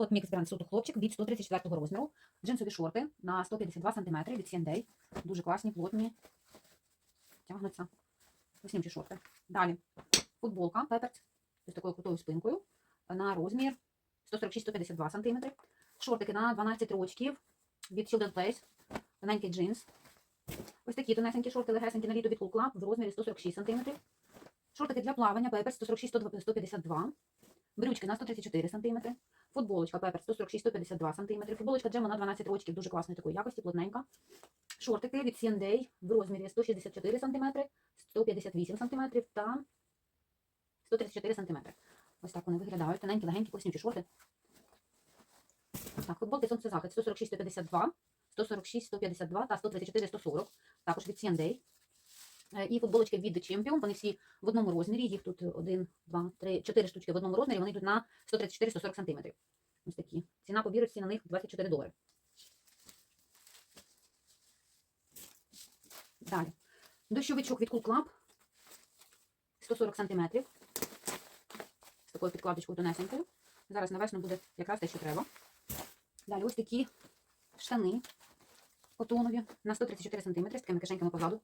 От мікс бренд суто хлопчик від 134 розміру. Джинсові шорти на 152 см від C&A. Дуже класні, плотні. Тягнуться. Виснімчі шорти. Далі. Футболка Пеперц з такою крутою спинкою на розмір 146-152 см. Шортики на 12 рочків від Children Place. Тоненький джинс. Ось такі тонесенькі шорти, легесенькі на літо від Cool Club в розмірі 146 см. Шортики для плавання Пеперс 146-152 Брючки на 134 см. Футболочка Пеперс 146-152 см. Футболочка Джема на 12 рочків, дуже класної такої якості, плотненька. Шортики від C&A в розмірі 164 см, 158 см та 134 см. Ось так вони виглядають. Тоненькі, легенькі, класнючі шорти. Так, футболки сонцезахист 146-152, 146-152 та 134-140. Також від C&A. Е, І футболочки від The Champion, вони всі в одному розмірі. Їх тут 1, 2, 3, 4 штучки в одному розмірі. Вони йдуть на 134-140 см. Ось такі. Ціна по бірочці на них 24 долари. Далі. Дощовичок від Cool Club. 140 см. З такою підкладочкою тонесенькою. Зараз на весну буде якраз те, що треба. Далі ось такі штани котонові на 134 см з такими кишеньками позаду.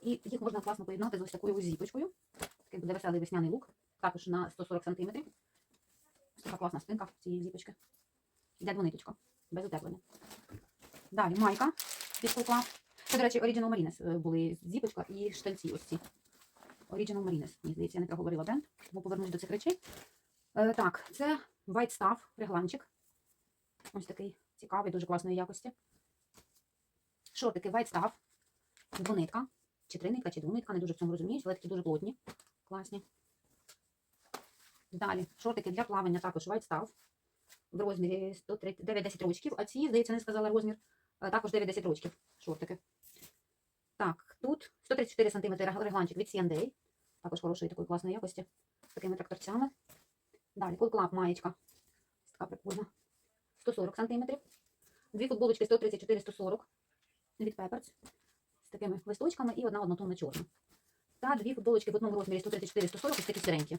І їх можна класно поєднати з ось такою ось зіпочкою. Такий буде веселий весняний лук. Також на 140 см. Така класна спинка цієї зіпочки. Йде двониточка, без утеплення. Далі майка від кукла. Це, до речі, Original Marines е, були зіпочка і штанці ось ці. Original Marines. Мені здається, я не проговорила бренд, бо повернусь до цих речей. Е, так, це White Staff, регланчик. Ось такий цікавий, дуже класної якості. Шортики White Staff, двонитка, чи тринитка, чи двонитка, дуже в цьому розуміють, але такі дуже плотні, класні. Далі, шортики для плавання також White Staff в розмірі 130 9-10 рочків, а ці, здається, не сказала розмір, е, також 9-10 рочків шортики. Так, тут 134 см регланчик від C&A, також хорошої такої класної якості, з такими тракторцями. Далі, Club маєчка, така прикольна, 140 см. Дві футболочки 134-140 від Pepper's з такими листочками і одна однотонна чорна. Та дві футболочки в одному розмірі 134-140, ось такі сиренькі.